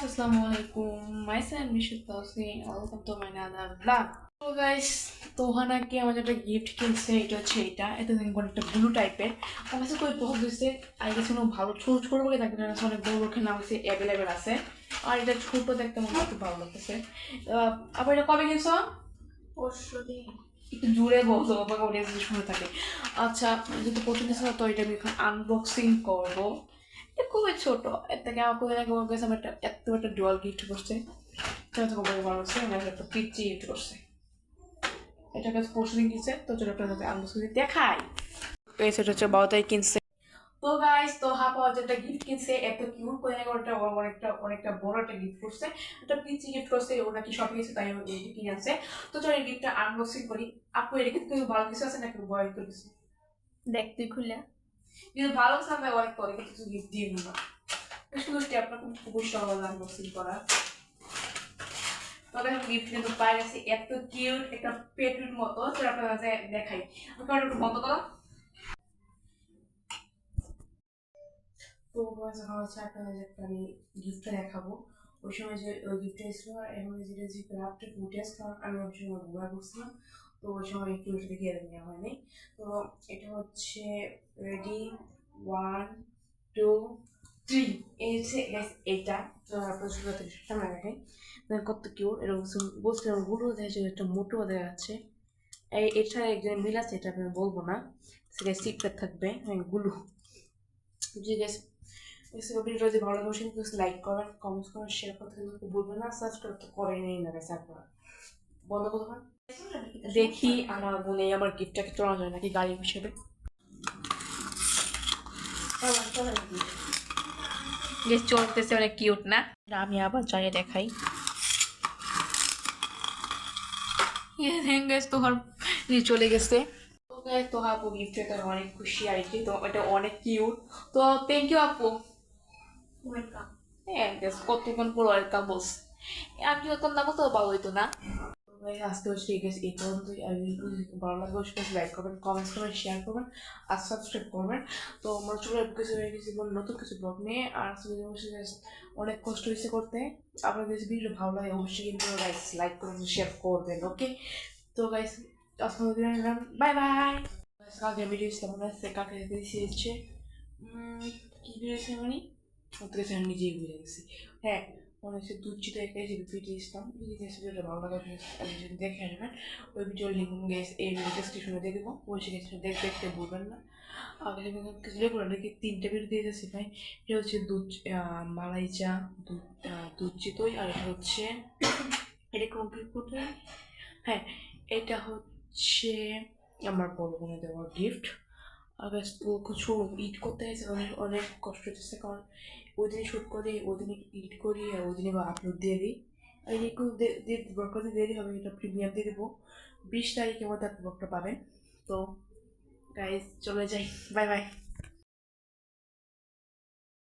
guys, assalamu alaikum. Myself Mishut Tausi. Welcome to my another vlog. তো guys তোহানাকে আমার একটা গিফট কিনছে এটা হচ্ছে এটা এটা দেখুন একটা ব্লু টাইপের আমার কাছে কই পছন্দ হয়েছে আর কোনো ভালো ছোট ছোট করে থাকবে না অনেক বড় বড় নাম হচ্ছে অ্যাভেলেবেল আছে আর এটা ছোট দেখতে আমার খুব ভালো লাগতেছে আবার এটা কবে কিনছো পরশু দিন একটু জুড়ে বলতো আমাকে অডিয়েন্স শুনে থাকে আচ্ছা যেহেতু পছন্দ ছিল তো এটা আমি এখন আনবক্সিং করব খুবই ছোট। এর থেকে আমার কোথায় আমার কাছে আমার একটা এত একটা ডুয়াল গিফট করছে। একটা পিচি গিফট করছে। এটা কাছে কিনছে তো চলো সাথে আনবক্সিং দেখাই। হচ্ছে কিনছে। তো গাইস তো যেটা গিফট কিনছে, এত কিউট করে ওটা অনেকটা অনেকটা বড় একটা গিফট করছে। একটা পিচি গিফট করছে, ওটা কি শপিং এসে তাই কিনে আনছে। তো চলো এই গিফটটা আনবক্সিং করি। আপু, এটা কিন্তু ভালো কিছু আছে নাকি ভয় দেখ তুই খুলে। কিন্তু ভালো আমি অনেক পরে কিছু গিফট দিয়ে নিব শুধু আপনার খুব খুবই সহজ আনবক্সিং করা। তবে আমি গিফট কিন্তু পাই গেছি। এত কিউট একটা পেটুর মতো, সেটা আপনার কাছে দেখাই। আপনার একটু বন্ধ করো তো যখন হচ্ছে আপনাদের একটা আমি গিফটটা দেখাবো। ওই সময় যে ওই গিফটটা এসেছিল এবং যেটা যে ক্রাফটে ফুটেজ কারণ আমি ওই সময় ব্যবহার করছিলাম। তো ওই সময় একটু ওটা দেখে নেওয়া হয়নি তো এটা হচ্ছে রেডি ওয়ান টু থ্রি এই হচ্ছে শুরু সামনে দেখেন কত কিউট এরকম বলছিলামগুলো দেখা যাচ্ছে একটা মোটো দেখা যাচ্ছে। এই, এটা একজন মিল আছে, এটা আমি বলব না। সেটা সিক্রেট থাকবে হ্যাঁ গুলো। গ্যাস ভিডিও যদি ভালো লাগে, অবশ্যই লাইক করবেন কমেন্টস করবেন শেয়ার করতে কিন্তু বলবেন না। সাবস্ক্রাইব তো করেনি না গেছে আপনারা বন্ধ করতে দেখি আমার মনে আমার গিফটটাকে চড়ানো যায় নাকি গাড়ি হিসেবে। যে চলতেছে অনেক কিউট না? আমি আবার চালিয়ে দেখাই। গ্যাস নিয়ে চলে গেছে। তো তো আপু গিফটটা অনেক খুশি আর কি তো এটা অনেক কিউট তো থ্যাংক ইউ আপু। ওয়েলকাম হ্যাঁ কতক্ষণ পর ওয়েলকাম বলছে। আমি যখন না বলতে ভালো হইতো না। তো আজকে হচ্ছে এই এই পর্যন্তই। যদি ভালো লাগে অবশ্যই লাইক করবেন কমেন্টস করবেন শেয়ার করবেন, আর সাবস্ক্রাইব করবেন। তো আমার চলে কিছু হয়ে গেছি নতুন কিছু ব্লগ নিয়ে। আর অনেক কষ্ট হয়েছে করতে। আপনার কাছে ভিডিও ভালো লাগে, অবশ্যই কিন্তু গাইস লাইক করবেন শেয়ার করবেন ওকে তো গাইস আজকে বাই বাই কালকে ভিডিও কেমন আছে, কালকে দিয়েছি হচ্ছে কি ভিডিও মানে ওর আমি নিজেই ভুলে গেছি। হ্যাঁ মনে হচ্ছে দুধ চিতো একটা যে ভিডিও ইসলাম যদি ভিডিওটা ভালো লাগে, আপনি যদি দেখে আসবেন ওই ভিডিওর লিঙ্ক গেছে এই ভিডিও ডেসক্রিপশনে দিয়ে দেবো। ওই সেখানে দেখ দেখতে ভুলবেন না। আগে কিছু রেগুলার নাকি তিনটে ভিডিও দিয়ে যাচ্ছি ভাই। এটা হচ্ছে দুধ মালাই চা দুধ দুধ চিতই আর এটা হচ্ছে, এটা কোন কি করতে হ্যাঁ এটা হচ্ছে আমার বড় বোনে দেওয়া গিফট তো কিছু ইট করতে হয়েছে অনেক অনেক কষ্ট হচ্ছে, কারণ ওই শ্যুট করি ওই দিনে ইট করি, আর ওই দিনে আপলোড দিয়ে দিই। আর একটু করতে দেরি হবে, এটা প্রিমিয়াম দিয়ে দেবো। বিশ তারিখের মধ্যে আপনি ব্লগটা পাবেন। তো গাইজ চলে যাই। Bye bye